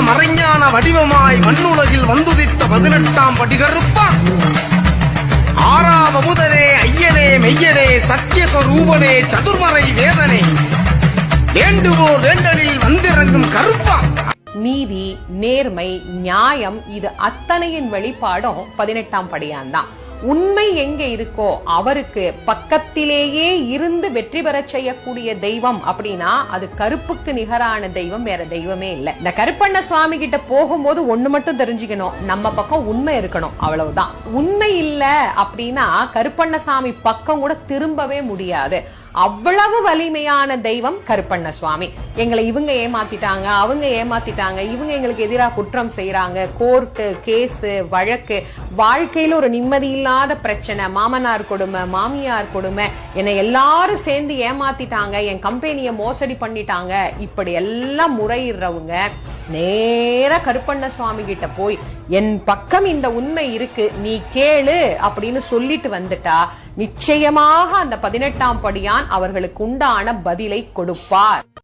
மறைஞான வடிவமாய் மண்ணுலகில் வந்துதித்த பதினெட்டாம் படிகருப்பா. கருப்பா ஆறாவ ஐயனே மெய்யனே சத்திய சொரூபனே சதுர்மறை வேதனே. வேண்டுவோர் வேண்டலில் வந்திறங்கும் கருப்பா. நீதி நேர்மை நியாயம் இது அத்தனையின் வெளிப்பாடும் பதினெட்டாம் படியான் தான் உண்மை எங்க இருக்கோ அவருக்கு பக்கத்திலேயே இருந்து வெற்றி பெறச் செய்யக்கூடிய தெய்வம் அப்படின்னா அது கருப்புக்கு நிகரான தெய்வம் வேற தெய்வமே இல்லை. இந்த கருப்பண்ண சுவாமி கிட்ட போகும்போது ஒண்ணு மட்டும் தெரிஞ்சுக்கணும். நம்ம பக்கம் உண்மை இருக்கணும் அவ்வளவுதான். உண்மை இல்ல அப்படின்னா கருப்பண்ணசாமி பக்கம் கூட திரும்பவே முடியாது. அவ்வளவு வலிமையான தெய்வம் கருப்பண்ண சுவாமி எங்களை இவங்க ஏமாத்திட்டாங்க அவங்க ஏமாத்திட்டாங்க இவங்க எங்களுக்கு எதிராக குற்றம் செய்யறாங்க கோர்ட்டு கேஸ் வழக்கு வாழ்க்கையில ஒரு நிம்மதி இல்லாத பிரச்சனை. மாமனார் கொடுமை மாமியார் கொடுமை என்னை எல்லாரும் சேர்ந்து ஏமாத்திட்டாங்க என் கம்பெனியை மோசடி பண்ணிட்டாங்க இப்படி எல்லாம் முறையிடுறவங்க நேர கருப்பண்ண சுவாமி கிட்ட போய் என் பக்கம் இந்த உண்மை இருக்கு நீ கேளு அப்படின்னு சொல்லிட்டு வந்துட்டா நிச்சயமாக அந்த பதினெட்டாம் படியான் அவர்களுக்கு உண்டான பதிலை கொடுப்பார்.